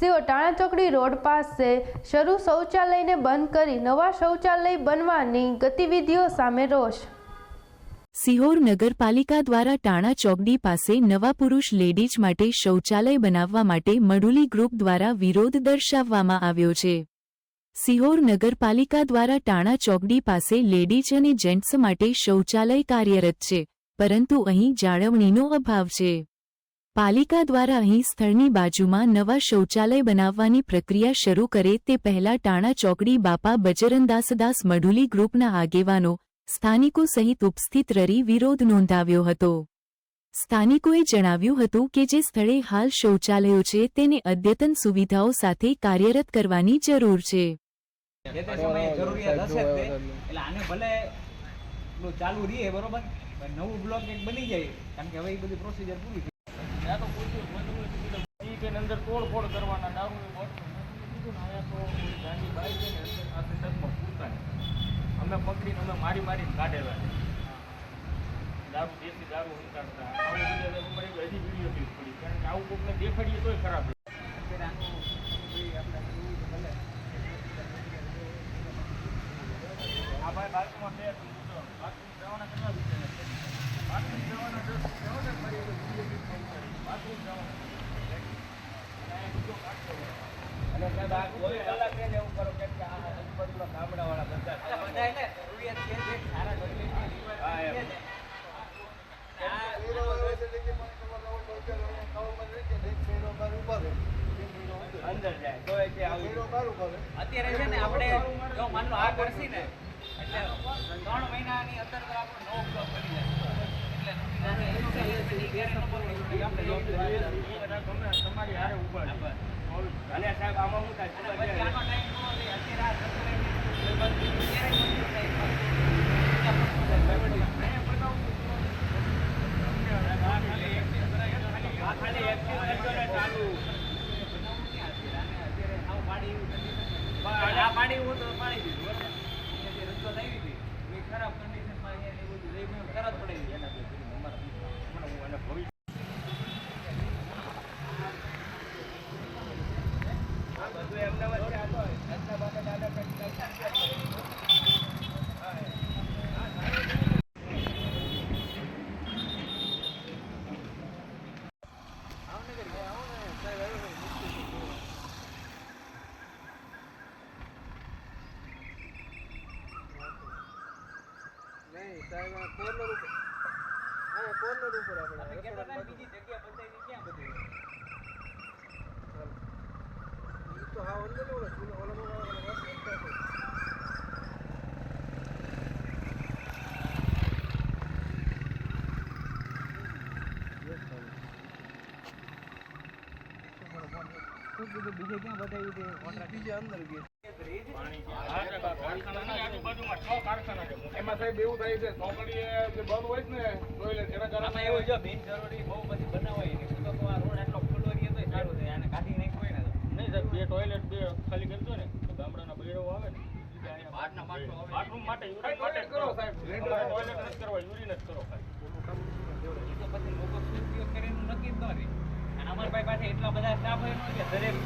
ટાણા ચોકડી રોડ પાસે શરૂ શૌચાલયને બંધ કરી નવા શૌચાલય બનવાની ગતિવિધિઓ સામે રોષ. સિહોર નગરપાલિકા દ્વારા ટાણા ચોકડી પાસે નવા પુરુષ લેડીઝ માટે શૌચાલય બનાવવા માટે મડુલી ગ્રુપ દ્વારા વિરોધ દર્શાવવામાં આવ્યો છે. સિહોર નગરપાલિકા દ્વારા ટાણા ચોકડી પાસે લેડીઝ અને જેન્ટ્સ માટે શૌચાલય કાર્યરત છે, પરંતુ અહીં જાળવણીનો અભાવ છે. પાલિકા દ્વારા અહીં સ્થળની બાજુમાં નવા શૌચાલય બનાવવાની પ્રક્રિયા શરૂ કરે તે પહેલા ટાણા ચોકડી બાપા બજરંદાસદાસ મઢુલી ગ્રુપના આગેવાનો સ્થાનિકો સહિત ઉપસ્થિત રહી વિરોધ નોંધાવ્યો હતો. સ્થાનિકોએ જણાવ્યું હતું કે જે સ્થળે હાલ શૌચાલયો છે તેને અદ્યતન સુવિધાઓ સાથે કાર્યરત કરવાની જરૂર છે. નવું બ્લોક એક બની જાય. કારણ કે હવે એ બધી પ્રોસિજર પૂરી થઈ ત્યાં તો કોઈ દિવસ બંધ હોય તો કીધું, ઈ કે ને અંદર તોડફોડ કરવાના દારૂની બોટલ કીધું ને આયા તો ગાંડી બાઈ છે ને અંદર આ સંદર્ભમાં પૂરતા અમે પકડીને અમે મારી મારીને કાઢેલા છે દારૂ દેશી દારૂ ઉતારતા આવું બધું હજી વીડિયો ક્લિપ પડી કારણ કે આવું કોઈને દેખાડીએ તોય ખરાબ છે. આ ભાઈ બાથરૂમમાં બે બાથરૂમ જવાના કેટલા વિચાર છે? બાથરૂમ જવાના દસ રૂપિયા હોય ને વીડિયો ક્લિપ પડી છે. બાથરૂમ જવાના સાહેબ આ કોઈ કલાક એવું કરો કે આ આજુબાજુના ગામડાવાળા બધા. બધા એટલે જરૂરિયાત છે જે આપણે એટલે ત્રણ મહિનાની અંદર આપણો નવો તમારી હારે છે. અને સાહેબ આમાં થાય અને પછી આનો ટાઈમ નો રહે. અત્યારે આ સરકારે અત્યારે મંજૂર થાય. અહીંયા બનાવવું આ ખાલી active કરજો ને ચાલુ. બનાવવું ક્યાં અત્યારે? આને અત્યારે આવું પાડી એવું નથી. પણ આ પાડી એવું તો પાડી દીધું બરાબર. અહીંયા જે રસ્તો લાવી હતી, એ ખરાબ કન્ડિશનમાં અહીંયા એ બધું લઈ ગયું, તરત પડી ગયું એના ભેગું. અમારા હમણાં હું એને ભવિષ્ય આ બધું એમને વચ્ચે આ તો રસ્તા બાબતે દાદા કંઈક તમે કહેતા હતા ને બીજી જગ્યા બતાવી ક્યાં બધી બીજે ક્યાં બતાવ્યું છે? બીજે અંદર કારખાનાની આજુબાજુમાં છ કારખાના છે. એમાં સાહેબ એવું થાય છે ચોકડીએ જે બંધ હોય છે ને toilet એના કારણે આમાં એવું જો બિનજરૂરી બહુ બધી બનાવાય નહીં તો તો આ રોડ એટલો ખુલ્લો રહ્યો તોય સારું છે આને કાઢી નાખ્યો ને નહીં સાહેબ બે ટોયલેટ બે ખાલી કરી ને. તો ગામડાના બૈરાઓ આવે ને. બાથરૂમ માટે યુરિન માટે કરો સાહેબ. ટોયલેટ નથી કરવા યુરિન જ કરો ખાલી. તો પછી લોકો ઉપયોગ કરે નક્કી જ ન રહે. અને અમારી પાસે પાસે એટલા બધા સ્ટાફ હોય કે દરેક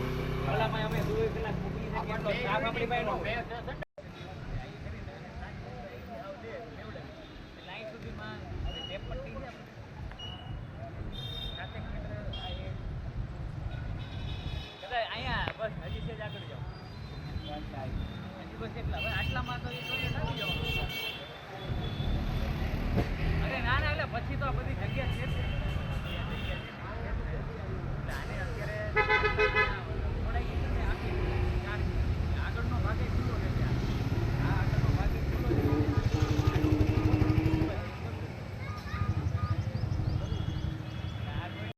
કલામાં અમે દોઢ કલાક મૂકી શકીએ એટલો સ્ટાફ આપણી પાસે કેટલા? હવે તો એ જોઈએ નથી જવાનું. અરે ના એટલે પછી તો આ બધી જગ્યા છે